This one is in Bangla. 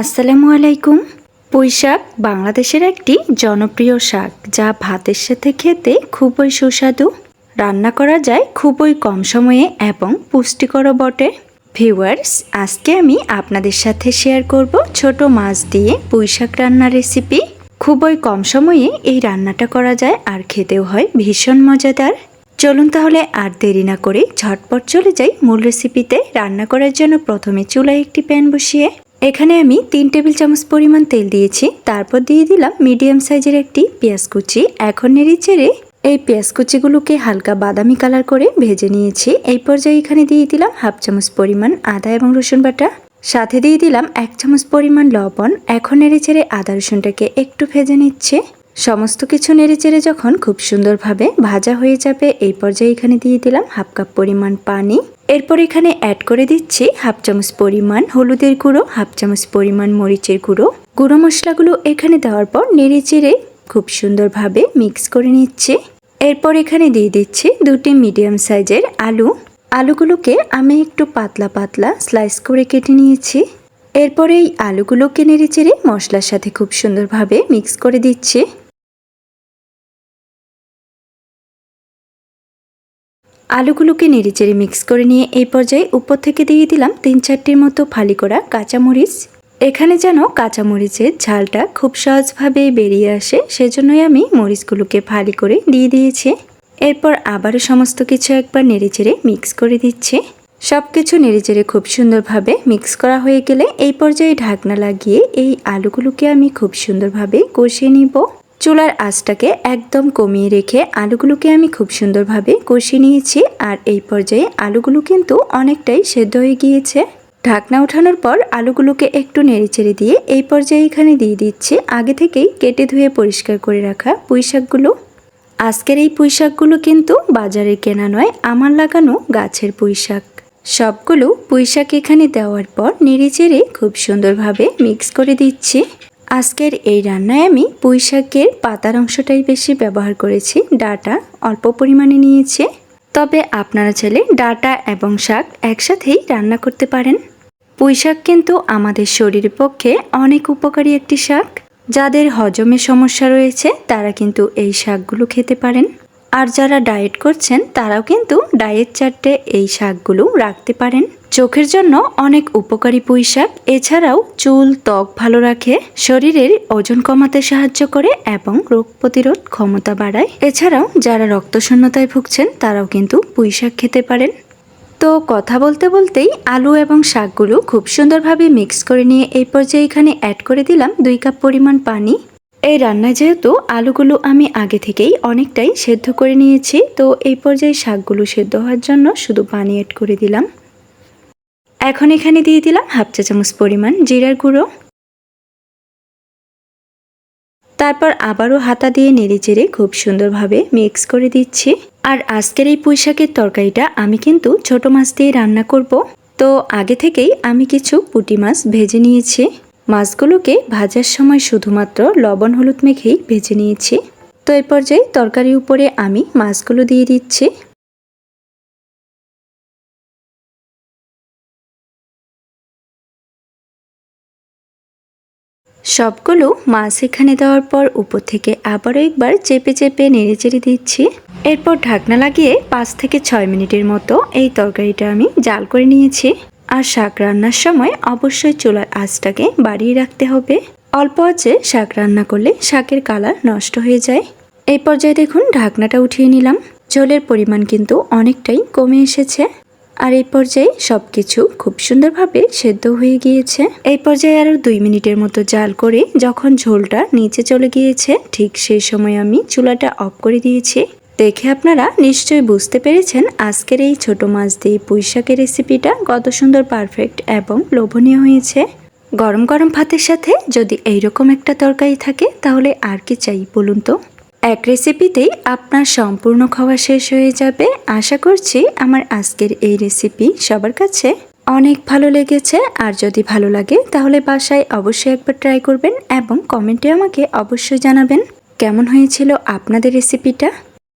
আসসালামু আলাইকুম। পুঁই শাক বাংলাদেশের একটি জনপ্রিয় শাক, যা ভাতের সাথে খেতে খুবই সুস্বাদু। রান্না করা যায় খুবই কম সময়ে এবং পুষ্টিকরও বটে। ভিউয়ার্স, আজকে আমি আপনাদের সাথে শেয়ার করব ছোট মাছ দিয়ে পুঁই শাক রান্নার রেসিপি। খুবই কম সময়ে এই রান্নাটা করা যায় আর খেতেও হয় ভীষণ মজাদার। চলুন তাহলে আর দেরি না করে ঝটপট চলে যাই মূল রেসিপিতে। রান্না করার জন্য প্রথমে চুলায় একটি প্যান বসিয়ে এখানে আমি তিন টেবিল চামচ পরিমাণ তেল দিয়েছি। তারপর দিয়ে দিলাম মিডিয়াম সাইজের একটি পেঁয়াজ কুচি। এখন নেড়ে চেড়ে এই পেঁয়াজ কুচিগুলোকে হালকা বাদামি কালার করে ভেজে নিয়েছি। এই পর্যায়ে এখানে দিয়ে দিলাম হাফ চামচ পরিমাণ আদা এবং রসুন বাটা। সাথে দিয়ে দিলাম এক চামচ পরিমাণ লবণ। এখন নেড়ে চেড়ে আদা রসুনটাকে একটু ভেজে নিচ্ছে। সমস্ত কিছু নেড়েচেড়ে যখন খুব সুন্দরভাবে ভাজা হয়ে যাবে, এই পর্যায়ে এখানে দিয়ে দিলাম হাফ কাপ পরিমাণ পানি। এরপর এখানে অ্যাড করে দিচ্ছি হাফ চামচ পরিমাণ হলুদের গুঁড়ো, হাফ চামচ পরিমাণ মরিচের গুঁড়ো। গুঁড়ো মশলাগুলো এখানে দেওয়ার পর নেড়েচেড়ে খুব সুন্দরভাবে মিক্স করে নিচ্ছে। এরপর এখানে দিয়ে দিচ্ছি দুটি মিডিয়াম সাইজের আলু। আলুগুলোকে আমি একটু পাতলা পাতলা স্লাইস করে কেটে নিয়েছি। এরপরে এই আলুগুলোকে নেড়েচেড়ে মশলার সাথে খুব সুন্দরভাবে মিক্স করে দিচ্ছি। আলুগুলোকে নেড়েচেড়ে মিক্স করে নিয়ে এই পর্যায়ে উপর থেকে দিয়ে দিলাম তিন চারটির মতো ফালি করা কাঁচামরিচ। এখানে যেন কাঁচামরিচের ঝালটা খুব সহজভাবে বেরিয়ে আসে, সেজন্যই আমি মরিচগুলোকে ফালি করে দিয়ে দিয়েছি। এরপর আবারও সমস্ত কিছু একবার নেড়েচেড়ে মিক্স করে দিচ্ছি। সব কিছু নেড়েচেড়ে খুব সুন্দরভাবে মিক্স করা হয়ে গেলে এই পর্যায়ে ঢাকনা লাগিয়ে এই আলুগুলোকে আমি খুব সুন্দরভাবে কষিয়ে নিব। চুলার আঁচটাকে একদম কমিয়ে রেখে আলুগুলোকে আমি খুব সুন্দরভাবে কষিয়ে নিয়েছি আর এই পর্যায়ে আলুগুলো কিন্তু অনেকটাই সেদ্ধ হয়ে গিয়েছে। ঢাকনা ওঠানোর পর আলুগুলোকে একটু নেড়েচেড়ে দিয়ে এই পর্যায়ে এখানে দিয়ে দিচ্ছি আগে থেকেই কেটে ধুয়ে পরিষ্কার করে রাখা পুঁইশাকগুলো। আজকের এই পুঁইশাকগুলো কিন্তু বাজারে কেনা নয়, আমার লাগানো গাছের পুঁইশাক। সবগুলো পুঁইশাক এখানে দেওয়ার পর নেড়েচেড়ে খুব সুন্দরভাবে মিক্স করে দিচ্ছি। আজকের এই রান্নায় আমি পুঁইশাকের পাতার অংশটাই বেশি ব্যবহার করেছি। ডাটা অল্প পরিমাণে নিয়েছি। তবে আপনারা চাইলে ডাটা এবং শাক একসাথেই রান্না করতে পারেন। পুঁইশাক কিন্তু আমাদের শরীরের পক্ষে অনেক উপকারী একটি শাক। যাদের হজমের সমস্যা রয়েছে, তারা কিন্তু এই শাকগুলো খেতে পারেন। আর যারা ডায়েট করছেন, তারাও কিন্তু ডায়েট চারটে এই শাকগুলো রাখতে পারেন। চোখের জন্য অনেক উপকারী পুঁই শাক। এছাড়াও চুল, ত্বক ভালো রাখে, শরীরের ওজন কমাতে সাহায্য করে এবং রোগ প্রতিরোধ ক্ষমতা বাড়ায়। এছাড়াও যারা রক্তশূন্যতায় ভুগছেন, তারাও কিন্তু পুঁই শাক খেতে পারেন। তো কথা বলতে বলতেই আলু এবং শাকগুলো খুব সুন্দরভাবে মিক্স করে নিয়ে এই পর্যায়ে এখানে অ্যাড করে দিলাম দুই কাপ পরিমাণ পানি। এই রান্নায় যেহেতু আলুগুলো আমি আগে থেকেই অনেকটাই সেদ্ধ করে নিয়েছি, তো এই পর্যায়ে শাকগুলো সেদ্ধ হওয়ার জন্য শুধু পানি অ্যাড করে দিলাম। এখন এখানে দিয়ে দিলাম হাফ চা চামচ পরিমাণ জিরার গুঁড়ো। তারপর আবারও হাতা দিয়ে নেড়ে চেড়ে খুব সুন্দরভাবে মিক্স করে দিচ্ছি। আর আজকের এই পুঁই শাকের তরকারিটা আমি কিন্তু ছোট মাছ দিয়ে রান্না করব। তো আগে থেকেই আমি কিছু পুঁটি মাছ ভেজে নিয়েছি। মাছগুলোকে ভাজার সময় শুধুমাত্র লবণ হলুদ মেখেই ভেজে নিয়েছি। তো এই পর্যায়ে তরকারির উপরে আমি মাছগুলো দিয়ে দিচ্ছি। সবগুলো মাছ এখানে দেওয়ার পর উপর থেকে আবারও একবার চেপে চেপে নেড়ে চেড়ে দিচ্ছি। এরপর ঢাকনা লাগিয়ে পাঁচ থেকে ছয় মিনিটের মতো এই তরকারিটা আমি জাল করে নিয়েছি। আর শাক রান্নার সময় অবশ্যই চুলার আঁচটাকে বাড়িয়ে রাখতে হবে। অল্প আছে শাক রান্না করলে শাকের কালার নষ্ট হয়ে যায়। এই পর্যায়ে দেখুন ঢাকনাটা উঠিয়ে নিলাম। ঝোলের পরিমাণ কিন্তু অনেকটাই কমে এসেছে। আর এই পর্যায়ে সব কিছু খুব সুন্দরভাবে সেদ্ধ হয়ে গিয়েছে। এই পর্যায়ে আরও দুই মিনিটের মতো জাল করে যখন ঝোলটা নিচে চলে গিয়েছে, ঠিক সেই সময় আমি চুলাটা অফ করে দিয়েছি। দেখে আপনারা নিশ্চয়ই বুঝতে পেরেছেন আজকের এই ছোট মাছ দিয়ে পুঁই শাকের রেসিপিটা কত সুন্দর পারফেক্ট এবং লোভনীয় হয়েছে। গরম গরম ভাতের সাথে যদি এইরকম একটা তরকারি থাকে, তাহলে আর কি চাই বলুন তো? এক রেসিপিতেই আপনার সম্পূর্ণ খাওয়া শেষ হয়ে যাবে। আশা করছি আমার আজকের এই রেসিপি সবার কাছে অনেক ভালো লেগেছে। আর যদি ভালো লাগে, তাহলে বাসায় অবশ্যই একবার ট্রাই করবেন এবং কমেন্টে আমাকে অবশ্যই জানাবেন। কেমন হয়েছিল আপনাদের রেসিপিটা